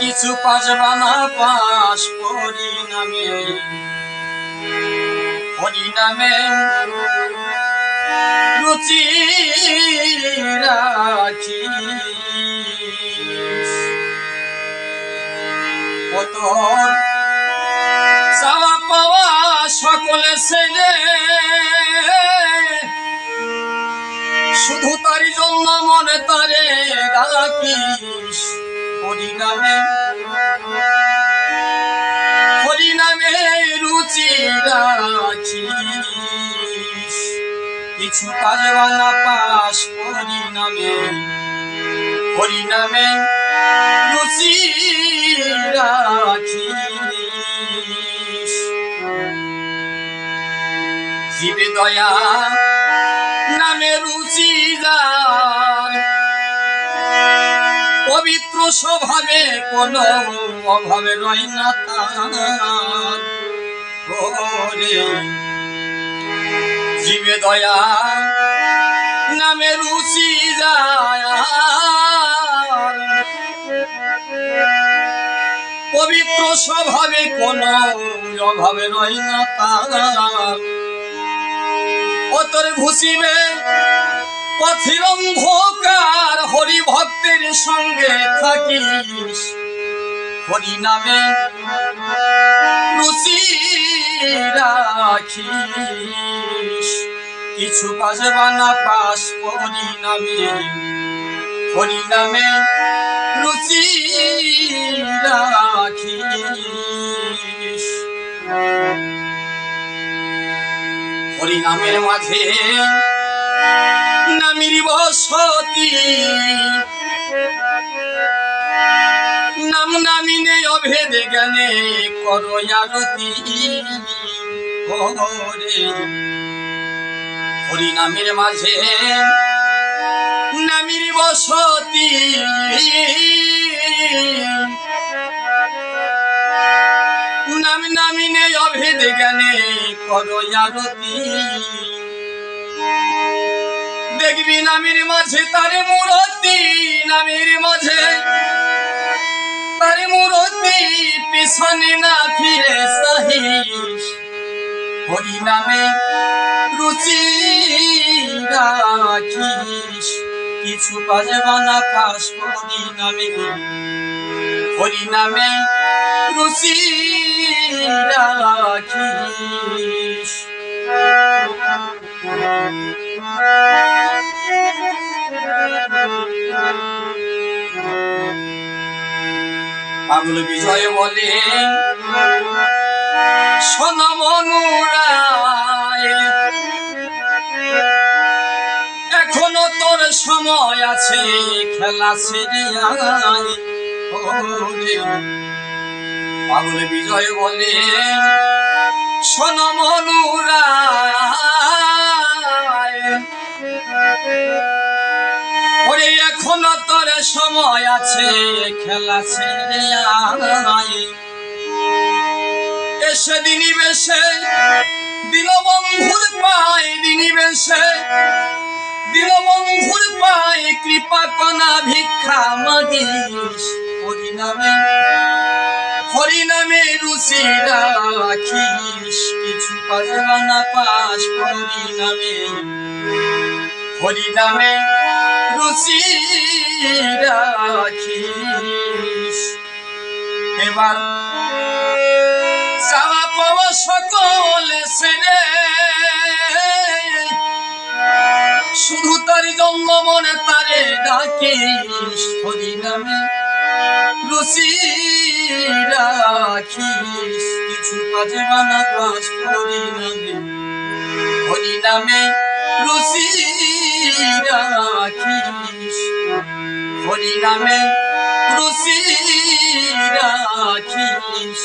কিছু পাজবা না পাস করি নামে হরি নামে রুচি রাখি। তোর চাওয়া পাওয়া সকলে ছেড়ে শুধু তারই জন্য মনে তারে ডাকিস হরি নামে হরি নামে রুচি রাখিস। কিছু কাজ বানা পাস হরি নামে হরি নামে রুচি রাখিস। জীবে দয়া নামে রুচি যার পবিত্র স্বভাবে, কোন অভাবে রয় না তার জীবে দয়া, নামে রুচি যায়। পবিত্র স্বভাবে, কোন অভাবে রয় না তার অতর ঘুষিবে পথির অন্ধকার হরি ভক্তের সঙ্গে থাকিস হরি নামে রুচি রাখিস কিছু কাজে বানা পাস হরি নামে হরি নামে রুচি রাখিস হরি নামের মাঝে নামির বসতি নাম নামিনে অভেদ জ্ঞানে করো আরতি হরে নামের মাঝে নামির বসতি। নাম নামিনে অভেদ জ্ঞানে করো দেখবি নামের মাঝে তারে মূরতি, নামের মাঝে তারে মূরতি, পিছনে না ফিরে সাহিস হরি নামে রুচি রাখিস, কিছু কাজে বানা পাস হরি নামে হরি নামে রুচি রাখিস। পাগল বিজয় বলে। সোনামনুরায় এখনও তোর সময় আছে খেলা সেরিয়ায়। পাগল বিজয় বলে। সোনামনুরায় ওরে এখনও তোর সময় আছে। খেলা ছেড়ে এসে দিনী বেশে দিল বন্ধুর পায় দিনী বেশে। দিল বন্ধুর পায় কৃপা কনা ভিক্ষা মাগিস। হরি নামে হরি নামে রুচি রাখিস। কিছু পাজবা না পাস হরি নামে হরি নামে রুচি রাখিস এবার চাওয়া পাওয়া সকল সেরে, শুধু তারি জন্ম মনে তারে ডাকিস, হরি নামে রুচি রাখিস কিছু কাজে বানা পাস হরি নামে হরি নামে রুচি হরি নামে রুচি রাখিস